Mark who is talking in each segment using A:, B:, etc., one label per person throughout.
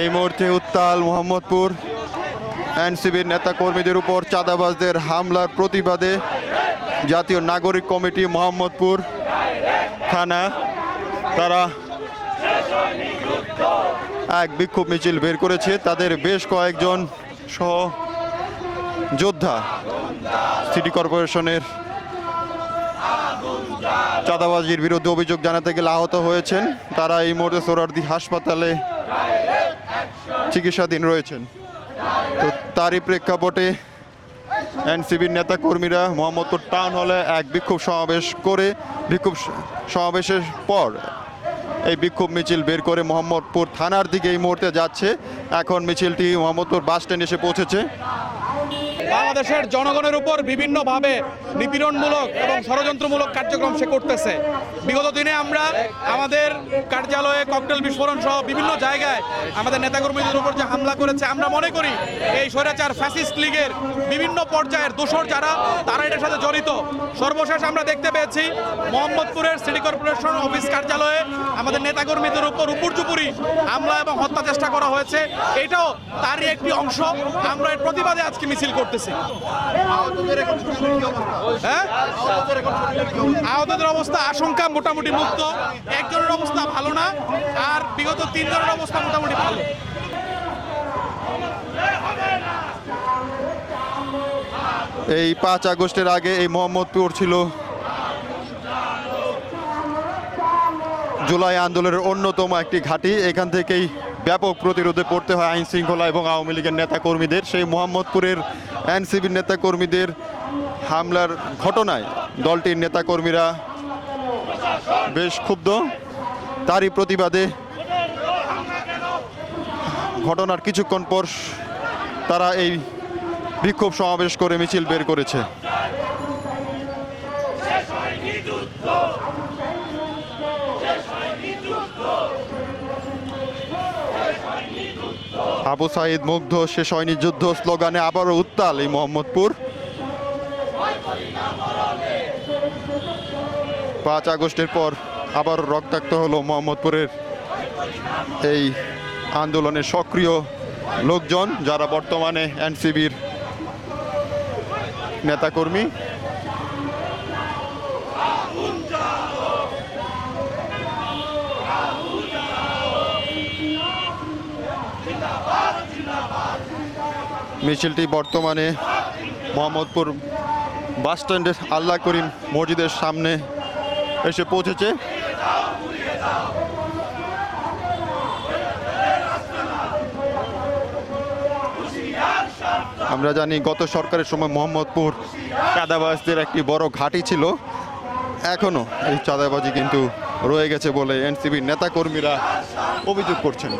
A: এই মুহূর্তে উত্তাল মোহাম্মদপুর এনসিবির নেতা কর্মীদের উপর চাঁদাবাজদের হামলার প্রতিবাদে জাতীয় নাগরিক কমিটি মোহাম্মদপুর থানা, তারা এক বিক্ষোভ মিছিল বের করেছে। তাদের বেশ কয়েকজন সহ যোদ্ধা সিটি কর্পোরেশনের চাঁদাবাজির বিরুদ্ধে অভিযোগ জানাতে গেলে আহত হয়েছেন। তারা এই মুহূর্তে সোরারদি হাসপাতালে চিকিৎসাধীন রয়েছেন। তো তারই প্রেক্ষাপটে এনসিবির নেতাকর্মীরা মোহাম্মদপুর টাউন হলে এক বিক্ষোভ সমাবেশ করে বিক্ষোভ সমাবেশের পর এই বিক্ষোভ মিছিল বের করে মোহাম্মদপুর থানার দিকে এই মুহূর্তে যাচ্ছে। এখন মিছিলটি মোহাম্মদপুর বাস স্ট্যান্ড এসে পৌঁছেছে।
B: বাংলাদেশের জনগণের উপর বিভিন্নভাবে নিপীড়নমূলক এবং ষড়যন্ত্রমূলক কার্যক্রম সে করতেছে। বিগত দিনে আমরা আমাদের কার্যালয়ে ককটেল বিস্ফোরণ সহ বিভিন্ন জায়গায় আমাদের নেতাকর্মীদের উপর যে হামলা করেছে, আমরা মনে করি এই স্বৈরাচার ফ্যাসিস্ট লীগের বিভিন্ন পর্যায়ের দোষর যারা, তারা এটার সাথে জড়িত। সর্বশেষ আমরা দেখতে পেয়েছি, মোহাম্মদপুরের সিটি কর্পোরেশন অফিস কার্যালয়ে আমাদের নেতাকর্মীদের উপর উপর্যুপুরি হামলা এবং হত্যা চেষ্টা করা হয়েছে। এটাও তারই একটি অংশ। আমরা এর প্রতিবাদে আজকে মিছিল করতেছি। হ্যাঁ? আহতদের অবস্থা আশঙ্কা মোটামুটি মুক্ত। একজনের অবস্থা ভালো না, আর বিগত তিনজনের অবস্থা মোটামুটি ভালো।
A: এই পাঁচ আগস্টের আগে এই মোহাম্মদপুর ছিল জুলাই আন্দোলনের অন্যতম একটি ঘাঁটি। এখান থেকেই ব্যাপক প্রতিরোধে পড়তে হয় আইন শৃঙ্খলা এবং আওয়ামী লীগের নেতাকর্মীদের। সেই মোহাম্মদপুরের এনসিবির নেতাকর্মীদের হামলার ঘটনায় দলটির নেতাকর্মীরা বেশ ক্ষুব্ধ। তারই প্রতিবাদে ঘটনার কিছুক্ষণ পর তারা এই বিক্ষোভ সমাবেশ করে মিছিল বের করেছে। আবু সাইদ মুগ্ধ, শেষ হয়নি যুদ্ধ, স্লোগানে আবারও উত্তাল এই মোহাম্মদপুর। পাঁচ আগস্টের পর আবার রক্তাক্ত হলো মোহাম্মদপুরের এই আন্দোলনের সক্রিয় লোকজন, যারা বর্তমানে এনসিবির নেতাকর্মী। মিছিলটি বর্তমানে মোহাম্মদপুর বাস স্ট্যান্ডের আল্লাহ করিম মসজিদের সামনে এসে পৌঁছেছে। আমরা জানি গত সরকারের সময় মোহাম্মদপুর চাঁদাবাজদের একটি বড় ঘাঁটি ছিল। এখনও এই চাঁদাবাজি কিন্তু রয়ে গেছে বলে এনসিবির নেতাকর্মীরা অভিযোগ করছেন।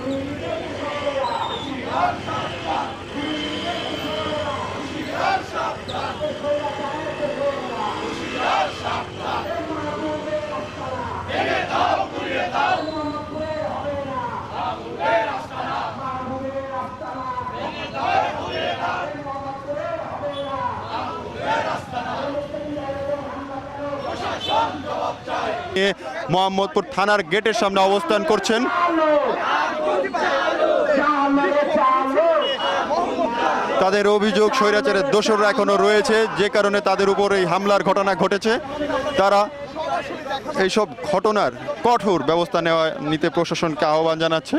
A: মোহাম্মদপুর থানার গেটের সামনে অবস্থান করছেন। তাদের অভিযোগ, স্বৈরাচারের দোষররা এখনও রয়েছে। যে কারণে তাদের উপর এই হামলার ঘটনা ঘটেছে। তারা এইসব ঘটনার কঠোর ব্যবস্থা নেওয়া, নিতে প্রশাসনকে আহ্বান জানাচ্ছে।